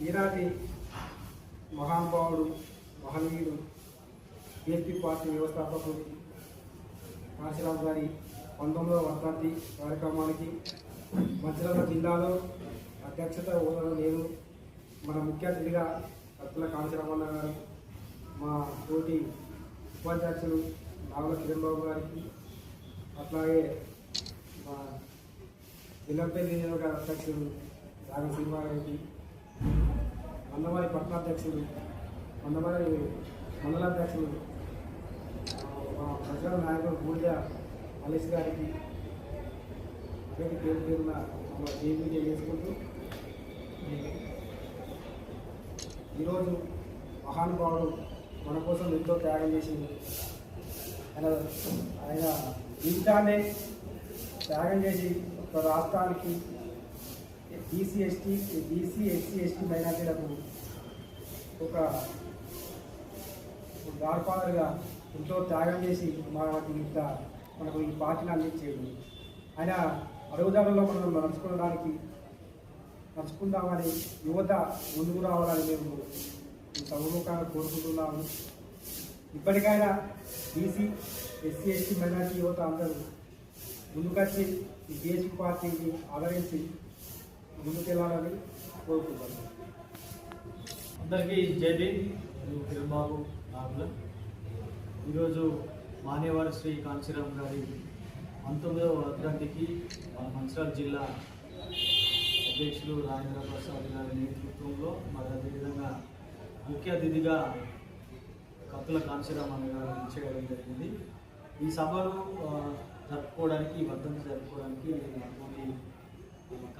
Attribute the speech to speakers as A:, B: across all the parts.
A: ఈనాటి మహానుభావుడు మహనీయుడు బీఎస్పీ పార్టీ వ్యవస్థాపకుడు కాశీరావు గారి పంతొమ్మిదవ వర్ధంతి కార్యక్రమానికి మధ్యలో జిల్లాలో అధ్యక్షత హోదాలో నేను మన ముఖ్య అతిథిగా కత్తుల కాంచరామన్న గారు మా తోటి ఉపాధ్యక్షులు నాగుల కిరణ్ బాబు గారికి అట్లాగే మా జిల్లాపల్లి నియోజకవర్గ అధ్యక్షుడు రాగ శ్రీనివారెడ్డి మందమారి పట్టణాధ్యక్షులు మందమారి మండలాధ్యక్షులు మా ప్రజల నాయకుడు పూజ మలేష్ గారికి అందరికీ పేరు పేరున జేబీ చేసుకుంటూ ఈరోజు మహానుభావుడు మన కోసం ఎంతో త్యాగం చేసింది ఆయన ఆయన జీవితాన్ని త్యాగం చేసి ఒక రాష్ట్రానికి BC ST BC SC ST మైనార్టీలకు ఒక గాడ్ఫాదర్గా ఎంతో త్యాగం చేసి మనకి ఇంత మనకు ఈ పార్టీని అందించేది. ఆయన అడుగుదారుల్లో మనం నడుచుకోవడానికి నడుచుకుందామని యువత ముందుకు రావాలని మేము సౌముఖంగా కోరుకుంటున్నాము. ఇప్పటికైనా బీసీ ఎస్సీ ఎస్టీ మైనార్టీ యువత అందరూ ముందుకొచ్చి ఈ బీఎస్పీ పార్టీని ఆదరించి ముందుకెళ్ళాలని కోరుకుంటాను
B: అందరికీ జై భీమ్. నేను కిరణ్బాబు ఈరోజు మానేవారి శ్రీ కాంచీరామ్ గారి పంతొమ్మిదవ వర్ధంతికి మన మంచిర్యాల జిల్లా అధ్యక్షులు రాజేంద్ర ప్రసాద్ గారి నేతృత్వంలో మరి అదేవిధంగా ముఖ్య అతిథిగా కత్తుల కాంచీరామ్ గారు చేయడం జరిగింది. ఈ సభను జరుపుకోవడానికి ఈ వర్ధంతి జరుపుకోవడానికి అనుకోని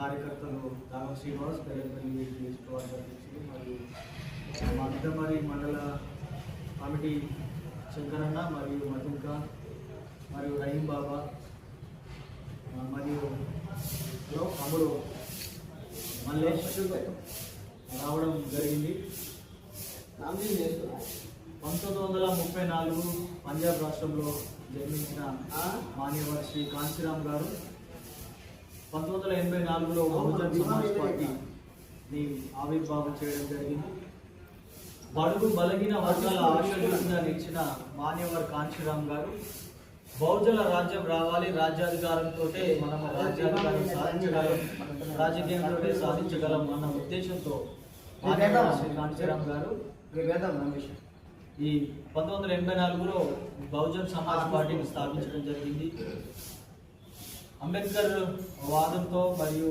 B: కార్యకర్తలు దానం శ్రీనివాస్ బెల్లంపల్లి నియోజకవర్గ అధ్యక్షులు మరియు మా అందమరి మండల కమిటీ శంకరన్న మరియు మధుకా మరియు రహీం బాబా మరియు హలో తమ్ముడు మల్లేష్ రావడం జరిగింది. పంతొమ్మిది వందల ముప్పై నాలుగు పంజాబ్ రాష్ట్రంలో జన్మించిన మాన్యవర్ శ్రీ కాంశీరామ్ గారు. పంతొమ్మిది వందల ఎనభై నాలుగులో బహుజన్ సమాజ్ పార్టీని ఆవిర్భావం చేయడం జరిగింది. బడుగు బలహీన వర్గాల ఆశీర్వాదంగా నిలిచిన మాన్యవర్ కాంశీరామ్ గారు బహుజన రాజ్యం రావాలి రాజ్యాధికారంతో మనం రాజ్యాధికారం సాధించగలం రాజకీయంతో సాధించగలం అన్న ఉద్దేశంతో కాంశీరామ్ గారు ఈ పంతొమ్మిది వందల ఎనభై నాలుగులో బహుజన్ సమాజ్ పార్టీని స్థాపించడం జరిగింది. అంబేద్కర్ వాదంతో మరియు